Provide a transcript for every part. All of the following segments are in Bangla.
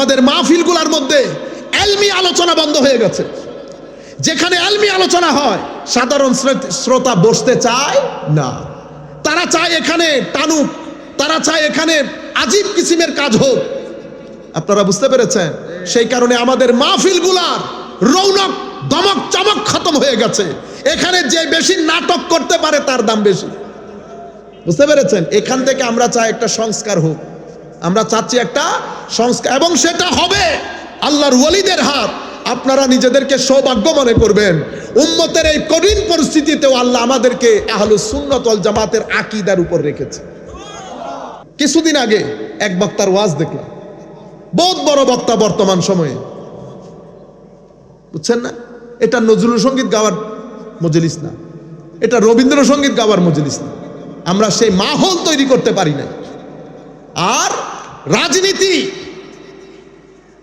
আমাদের মাহফিলগুলোর মধ্যে এলমি আলোচনা বন্ধ হয়ে গেছে। যেখানে এলমি আলোচনা হয়, সাধারণ শ্রোতা বসতে চায় না। তারা চায় এখানে টানুক, তারা চায় এখানে আজীব কিসিমের কাজ হোক। আপনারা বুঝতে পেরেছেন? সেই কারণে আমাদের মাহফিলগুলার রৌনক, দমক, চমক খতম হয়ে গেছে। এখানে যে বেশি নাটক করতে পারে, তার দাম বেশি। বুঝতে পেরেছেন? এখান থেকে আমরা চাই একটা সংস্কার হোক। আমরা চাচ্ছি একটা সংস্কার, এবং সেটা হবে আল্লাহর ওয়ালিদের হাত। আপনারা নিজেদেরকে সৌভাগ্য মনে করবেন। উম্মতের এই কঠিন পরিস্থিতিতেও আল্লাহ আমাদেরকে আহলু সুন্নত ওয়াল জামাতের আকিদার উপর রেখেছে। কিছুদিন আগে এক বক্তার ওয়াজ দেখলাম। বহুত বড় বক্তা বর্তমান সময়ে। বুঝছেন না? এটা নজরুল সংগীত গাওয়ার মজলিস না। এটা রবীন্দ্রসঙ্গীত গাওয়ার মজলিস না। আমরা সেই মাহল তৈরি করতে পারি না আর রাজনীতি।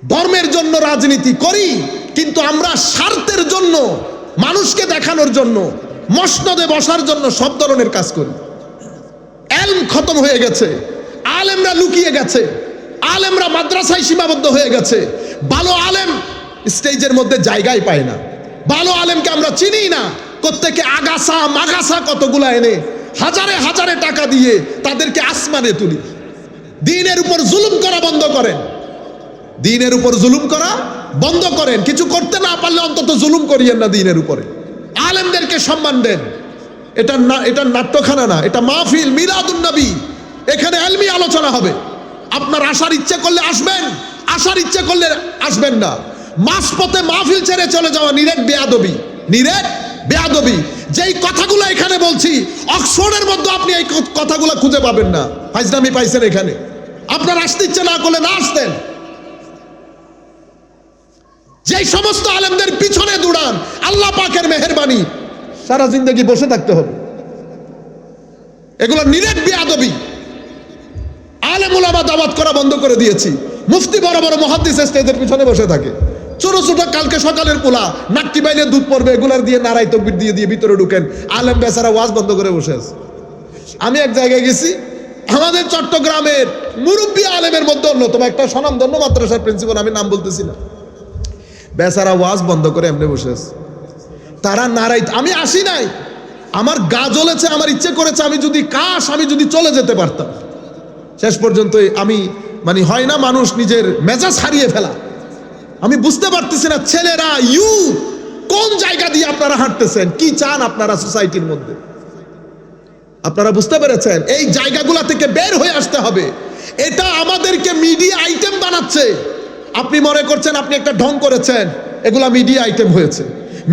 ধর্মের জন্য রাজনীতি করি, কিন্তু আমরা স্বার্থের জন্য, মানুষকে দেখানোর জন্য, মসনদে বসার জন্য সব ধরনের কাজ করি। এলম খতম হয়ে গেছে, আলেমরা লুকিয়ে গেছে, আলেমরা মাদ্রাসায় সীমাবদ্ধ হয়ে গেছে। ভালো আলেম স্টেজের মধ্যে জায়গায় পায় না। ভালো আলেমকে আমরা চিনি না প্রত্যেকে আগাছা মাগাছা কতগুলা এনে হাজারে হাজারে টাকা দিয়ে তাদেরকে আসমানে তুলি। দিনের উপর জুলুম করা বন্ধ করেন। দিনের উপর জুলুম করা বন্ধ করেন। কিছু করতে না পারলে অন্তত জুলুম করিয়েন না দিনের উপরে। আলেমদেরকে সম্মান দেন। এটা না, এটা নাট্যখানা না, এটা মাহফিল, মিলাদুন নবী। এখানে এলমি আলোচনা হবে। আপনার আসার ইচ্ছে করলে আসবেন, আসার ইচ্ছে করলে আসবেন না। মাঝপথে মাহফিল ছেড়ে চলে যাওয়া নিরেট বেয়াদবি। নিরেট বেয়াদবি। যেই কথাগুলো এখানে বলছি, অক্সফোর্ডের মধ্যে আপনি এই কথাগুলো খুঁজে পাবেন না। ফাইজনামি পাইছেন এখানে। আপনার আসতে ইচ্ছে না করলে না আসতেন। যেই সমস্ত আলেমদের পিছনে দৌড়ান, আল্লাহ পাকের মেহরবানি, সারা জিন্দগি বসে থাকতে হবে। এগুলো নিরেট বিয়াদবি। আলেম ওলামা দাওয়াত করা বন্ধ করে দিয়েছি। মুফতি বড় বড় স্টেজের পিছনে বসে থাকে। ছোট ছোট কালকে সকালের পোলা নাক্কি বাইলে দুধ পড়বে, এগুলার দিয়ে নারাই তকবির দিয়ে দিয়ে ভিতরে ঢুকেন। আলেম বেচারা ওয়াজ বন্ধ করে বসে আছে আমি এক জায়গায় গেছি, আমাদের চট্টগ্রামের মুরব্বী আলেমের মধ্যে অন্যতম, একটা স্বনামধন্য মাদ্রাসার প্রিন্সিপাল আমি নাম বলতেছি না। বেচারা ওয়াজ বন্ধ করে এমনি বসে আছে তারা নারাই আমি আসি নাই। আমার গা জ্বলেছে, আমার ইচ্ছে করেছে, আমি যদি কাশ, আমি যদি চলে যেতে পারতাম। শেষ পর্যন্ত আমি মানে হয় না, মানুষ নিজের মেজাজ হারিয়ে ফেলা। আমি বুঝতে পারতেছি না, ছেলেরা ইউ কোন জায়গা দিয়ে আপনারা হাঁটতেছেন? কি চান আপনারা সোসাইটির মধ্যে? আপনারা বুঝতে পেরেছেন? এই জায়গাগুলা থেকে বের হয়ে আসতে হবে। এটা আমাদেরকে মিডিয়া আইটেম বানাচ্ছে। আপনি মনে করছেন আপনি একটা ঢং করেছেন, এগুলা মিডিয়া আইটেম হয়েছে।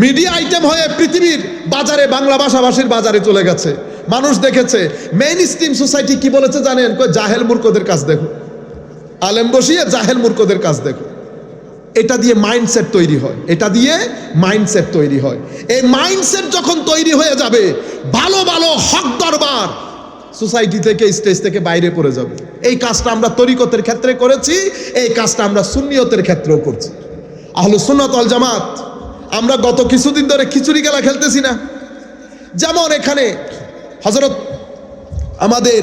মিডিয়া আইটেম হয়ে পৃথিবীর বাজারে, বাংলা ভাষাভাষীর বাজারে চলে গেছে। মানুষ দেখেছে মেইন স্ট্রিম সোসাইটি কি বলেছে জানেন? জাহেল মূর্খদের কাজ দেখো। আলেম বসিয়ে জাহেল মূর্খদের কাজ দেখো। এটা দিয়ে মাইন্ডসেট তৈরি হয়। এটা দিয়ে মাইন্ডসেট তৈরি হয়। এই মাইন্ডসেট যখন তৈরি হয়ে যাবে, ভালো ভালো হক দরবার সোসাইটি থেকে স্টেজ থেকে বাইরে পড়ে যাবে। এই কাজটা আমরা তরিকতের ক্ষেত্রে করেছি, এই কাজটা আমরা সুন্নিয়তের ক্ষেত্রেও করছি। আহলে সুন্নত আল জামাত, আমরা গত কিছুদিন ধরে খিচুড়ি খেলা খেলতেছি না। যেমন এখানে হজরত আমাদের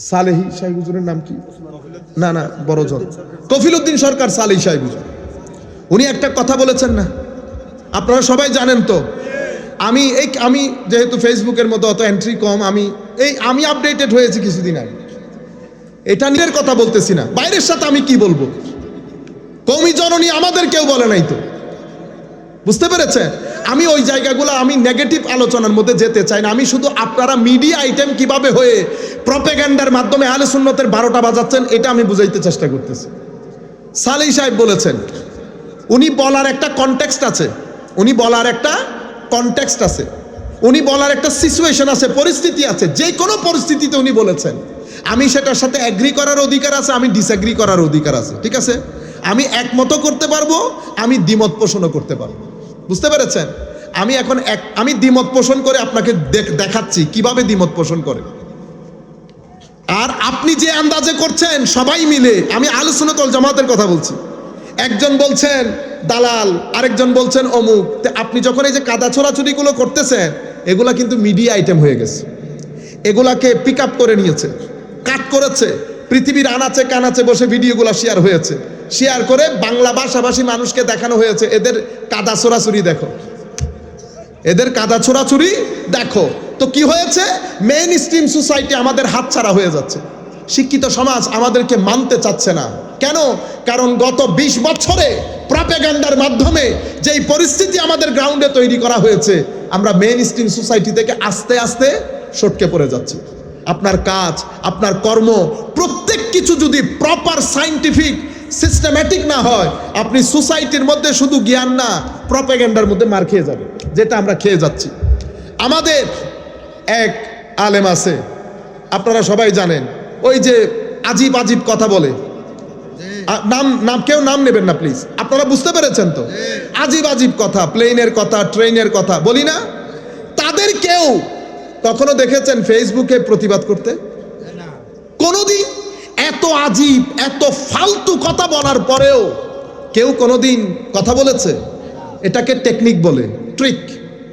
সালেহি সাহেব হুজুরের নাম কি? না না, বড় জন। কফিল উদ্দিন সরকার সালেহি সাহেব হুজুর উনি একটা কথা বলেছেন না? আপনারা সবাই জানেন তো। আমি এই, আমি যেহেতু ফেসবুকের মতো অত এন্ট্রি কম, আমি এই, আমি আপডেটেড হয়েছি কিছুদিন আগে। এটা নিজের কথা বলতেছি না। বাইরের সাথে আমি কি বলব? কৌমি জননী আমাদের কেউ বলে নাই তো। বুঝতে পেরেছেন? আমি ওই জায়গাগুলো, আমি নেগেটিভ আলোচনার মধ্যে যেতে চাই না। আমি শুধু আপনারা মিডিয়া আইটেম কীভাবে হয়ে প্রপেগান্ডার মাধ্যমে আলে সুন্নতের বারোটা বাজাচ্ছেন, এটা আমি বুঝাইতে চেষ্টা করতেছি। সালেই সাহেব বলেছেন, উনি বলার একটা কনটেক্সট আছে, উনি বলার একটা কনটেক্সট আছে, উনি বলার একটা সিচুয়েশন আছে, পরিস্থিতি আছে, যে কোনো পরিস্থিতিতে উনি বলেছেন। আমি সেটার সাথে অ্যাগ্রি করার অধিকার আছে, আমি ডিসঅ্যাগ্রি করার অধিকার আছে, ঠিক আছে? আমি একমত করতে পারব, আমি দ্বিমত পোষণও করতে পারব। বুঝতে পেরেছেন? আমি এখন এক, আমি দ্বিমত পোষণ করে আপনাকে দেখ- দেখাচ্ছি, কীভাবে দ্বিমত পোষণ করে। আর আপনি যে আন্দাজে করছেন, সবাই মিলে, আমি আলোচনা আলোচনাতল জামাতের কথা বলছি। একজন বলছেন, দালাল, আরেকজন বলছেন, অমুক। আপনি যখন এই যে কাদা ছোড়াছুরিগুলো করতেছেন, এগুলা কিন্তু মিডিয়া আইটেম হয়ে গেছে। এগুলাকে পিক করে নিয়েছে কাট করেছে। পৃথিবীর আনাচে কানাচে বসে ভিডিওগুলো শেয়ার হয়েছে। শেয়ার করে বাংলা ভাষাভাষী মানুষকে দেখানো হয়েছে। এদের কাদা ছোড়াছুরি দেখো। এদের কাদা ছোড়াছুরি দেখো। তো কি হয়েছে? মেইন স্ট্রিম সোসাইটি আমাদের হাতছাড়া হয়ে যাচ্ছে। শিক্ষিত সমাজ আমাদেরকে মানতে চাচ্ছে না। কেন? কারণ গত ২০ বছরে প্রপেগান্ডার মাধ্যমে যেই পরিস্থিতি আমাদের গ্রাউন্ডে তৈরি করা হয়েছে, আমরা মেইন স্ট্রিম সোসাইটি থেকে আস্তে আস্তে সটকে পড়ে যাচ্ছি। আপনার কাজ, আপনার কর্ম, প্রত্যেক কিছু যদি প্রপার সাইন্টিফিক সিস্টেম্যাটিক না হয় আপনি সোসাইটির মধ্যে শুধু জ্ঞান না প্রপেগেন্ডার মধ্যে মার খেয়ে যাবে যেটা আমরা খেয়ে যাচ্ছি। আমাদের এক আলেম আছে আপনারা সবাই জানেন ওই যে আজীব আজীব কথা বলে। নাম নাম কেউ নাম নেবেন না প্লিজ আপনারা বুঝতে পেরেছেন তো? আজীব আজীব কথা প্লেনের কথা ট্রেনের কথা বলি না? তাদের কেউ কখনো দেখেছেন ফেসবুকে প্রতিবাদ করতে? কোনোদিন? আজীব, এত ফালতু কথা বলার পরেও কেউ কোনোদিন কথা বলেছে? এটাকে টেকনিক বলে ট্রিক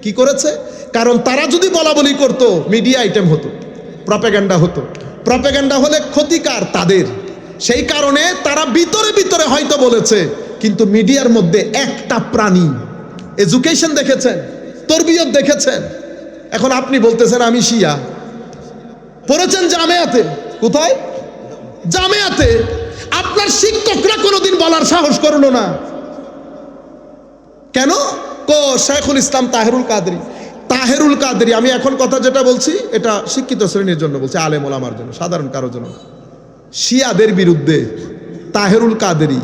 কি করেছে? কারণ তারা যদি বলা বলি করতো মিডিয়া আইটেম হতো প্রপেগান্ডা হতো। প্রপেগান্ডা হলে ক্ষতিকার তাদের। সেই কারণে তারা ভিতরে ভিতরে হয়তো বলেছে, কিন্তু মিডিয়ার মধ্যে একটা প্রাণী। এডুকেশন দেখেছেন, তরবিয়ত দেখেছেন। এখন আপনি বলতেছেন আমি শিয়া। পড়েছেন জামেয়াতে, কোথায়? জামেয়াতে আপনার শিক্ষকরা কোনোদিন বলার সাহস করল না। কেন? কো, শেখুল ইসলাম তাহেরুল কাদরি। তাহেরুল কাদরি, আমি এখন কথা যেটা বলছি, এটা শিক্ষিত শ্রেণির জন্য বলছি, আলেম ওলামার জন্য, সাধারণ কারোর জন্য। শিয়াদের বিরুদ্ধে তাহেরুল কাদেরি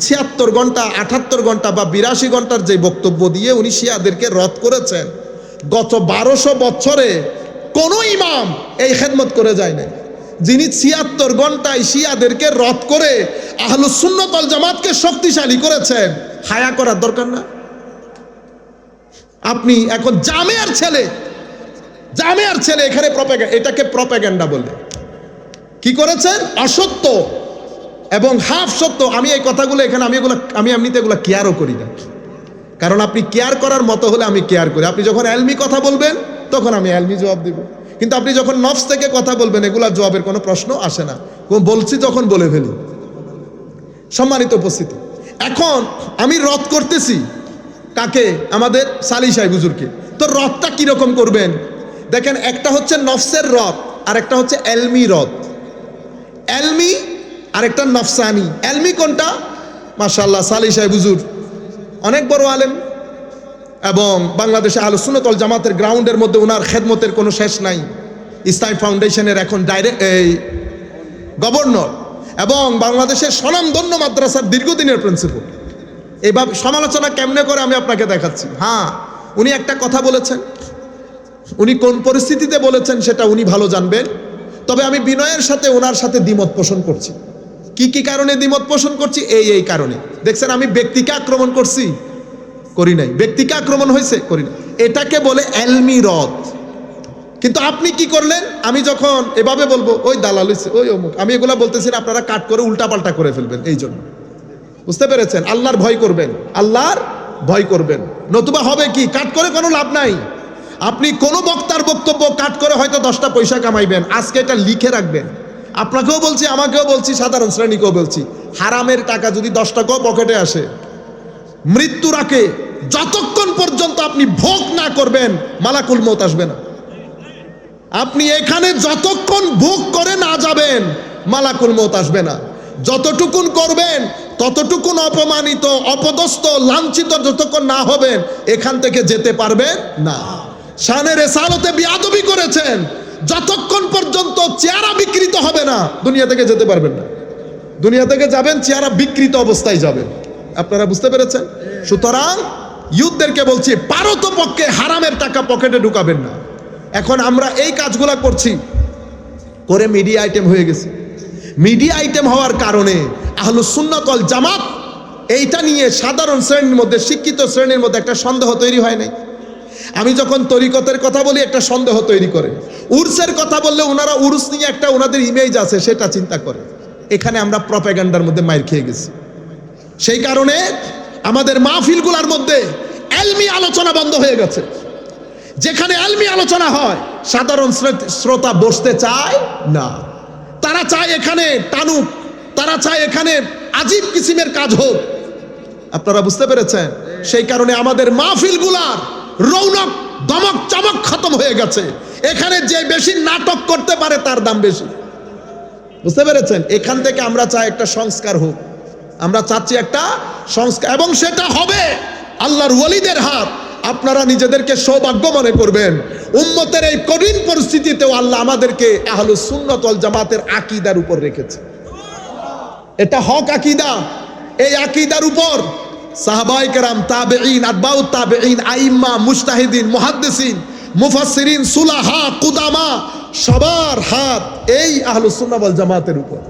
ছিয়াত্তর ঘণ্টা, আটাত্তর ঘণ্টা বা বিরাশি ঘণ্টার যে বক্তব্য দিয়ে উনি শিয়াদেরকে রদ করেছেন, গত বারোশো বছরে কোনো ইমাম এই খেদমত করে যায় নাই। যিনি ছিয়াত্তর ঘন্টায় শিয়াদেরকে রদ করে আহলুসুন্নতল জামাতকে শক্তিশালী করেছেন, হায়া করার দরকার না। আপনি এখন জামেয়ার ছেলে জামেয়ার ছেলে এখানে এটাকে প্রপেগান্ডা বলে। কি করেছেন? অসত্য এবং হাফ সত্য আমি এই কথাগুলো এখানে, আমি এগুলো, আমি এমনিতে এগুলো কেয়ারও করি না। কারণ আপনি কেয়ার করার মতো হলে আমি কেয়ার করি। আপনি যখন অ্যালমি কথা বলবেন, তখন আমি অ্যালমি জবাব দিব। কিন্তু আপনি যখন নফস থেকে কথা বলবেন, এগুলা জবাবের কোনো প্রশ্ন আসে না। বলছি যখন বলে ফেলি। সম্মানিত উপস্থিতি। এখন আমি রদ করতেছি কাকে? আমাদের সালি সাহেব হুজুরকে। তো রথটা কীরকম করবেন? দেখেন, একটা হচ্ছে নফসের রথ আর একটা হচ্ছে এলমি রথ এলমি আর একটা নফসানি। এলমি কোনটা? মাশাল্লাহ সালি সাহেব হুজুর। অনেক বড় আলেম। এবং বাংলাদেশে আলোচনাতল জামাতের গ্রাউন্ডের মধ্যে ওনার খেদমতের কোনো শেষ নাই। ইসলাম ফাউন্ডেশনের এখন ডাইরেক্ট এই গভর্নর এবং বাংলাদেশের স্বনামধন্য মাদ্রাসার দীর্ঘদিনের প্রিন্সিপাল। এইভাবে সমালোচনা কেমনে করে আমি আপনাকে দেখাচ্ছি? হ্যাঁ উনি একটা কথা বলেছেন। উনি কোন পরিস্থিতিতে বলেছেন সেটা উনি ভালো জানবেন। তবে আমি বিনয়ের সাথে ওনার সাথে দ্বিমত পোষণ করছি। কি কি কারণে দ্বিমত পোষণ করছি? এই এই কারণে। দেখছেন আমি ব্যক্তিকে আক্রমণ করছি। করি নাই। ব্যক্তিকে আক্রমণ হয়েছে করি নাই। এটাকে বলে এলমি রথ কিন্তু আপনি কি করলেন? আমি যখন এভাবে বলব ওই দালাল হইছে ওই অমুক। আমি এগুলা বলতেছি না, আপনারা কাট করে উল্টাপাল্টা করে ফেলবেন এই জন্য। বুঝতে পেরেছেন? আল্লাহর ভয় করবেন। আল্লাহর ভয় করবেন। নতুবা হবে কি? কাট করে কোনো লাভ নাই। আপনি কোনো বক্তার বক্তব্য কাট করে হয়তো দশটা পয়সা কামাইবেন। আজকে এটা লিখে রাখবেন। আপনাকেও বলছি আমাকেও বলছি সাধারণ শ্রেণীকেও বলছি। হারামের টাকা যদি দশ টাকাও পকেটে আসে মৃত্যুর আগে যতক্ষণ পর্যন্ত আপনি ভোগ না করবেন, মালাকুল মত আসবে না। আপনি এখানে যতক্ষণ ভোগ করে না যাবেন, মালাকুল মত আসবে না। যতটুকুন করবেন, ততটুকুন অপমানিত, অপদস্থ, লাঞ্ছিত যতক্ষণ না হবেন, এখান থেকে যেতে পারবেন না। শানের এসালতে বিয়াদবি করেছেন, যতক্ষণ পর্যন্ত চেহারা বিকৃত হবে না, দুনিয়া থেকে যেতে পারবেন না। দুনিয়া থেকে যাবেন, চেহারা বিকৃত অবস্থায় যাবেন। আপনারা বুঝতে পেরেছেন? সুতরাং ইউথদেরকে বলছি পারত পক্ষে হারামের টাকা পকেটে ঢুকাবেন না। এখন আমরা এই কাজগুলা করছি। করে মিডিয়া আইটেম হয়ে গেছে। মিডিয়া আইটেম হওয়ার কারণে আহলুসুন্নতল জামাত এইটা নিয়ে সাধারণ শ্রেণির মধ্যে, শিক্ষিত শ্রেণির মধ্যে একটা সন্দেহ তৈরি হয় নাই। আমি যখন তরিকতের কথা বলি, একটা সন্দেহ তৈরি করে। উর্সের কথা বললে ওনারা উরুস নিয়ে একটা ওনাদের ইমেজ আছে, সেটা চিন্তা করে। এখানে আমরা প্রপাগান্ডার মধ্যে মাইর খেয়ে গেছি। সেই কারণে আমাদের মাহফিলগুলোর মধ্যে এলমি আলোচনা বন্ধ হয়ে গেছে। যেখানে এলমি আলোচনা হয়, সাধারণ শ্রোতা বসতে চায় না। তারা চায় এখানে টানুক, তারা চায় এখানে আজীব কিসিমের কাজ হোক। আপনারা বুঝতে পেরেছেন? সেই কারণে আমাদের মাহফিলগুলার রৌনক দমক চমক খতম হয়ে গেছে। এখানে যে বেশি নাটক করতে পারে, তার দাম বেশি। বুঝতে পেরেছেন? এখান থেকে আমরা চাই একটা সংস্কার হোক। আমরা চাচ্ছি একটা সংস্কার, এবং সেটা হবে আল্লাহর ওয়ালিদের হাত। আপনারা নিজেদেরকে সৌভাগ্য মনে করবেন। উম্মতের এই কঠিন পরিস্থিতিতেও আল্লাহ আমাদেরকে আহলু সুন্নত ওয়াল জামাতের আকিদার উপর রেখেছে। এটা হক আকিদা। এই আকিদার উপর সাহাবাই কেরাম তাবেইন আদবাউ তাবেইন আইম্মা, মুস্তাহিদিন, মুহাদ্দিসিন, মুফাসসিরিন, সুলাহা, কুদামা, সবার হাত এই আহলুস সুন্নাহ ওয়াল জামাতের উপর।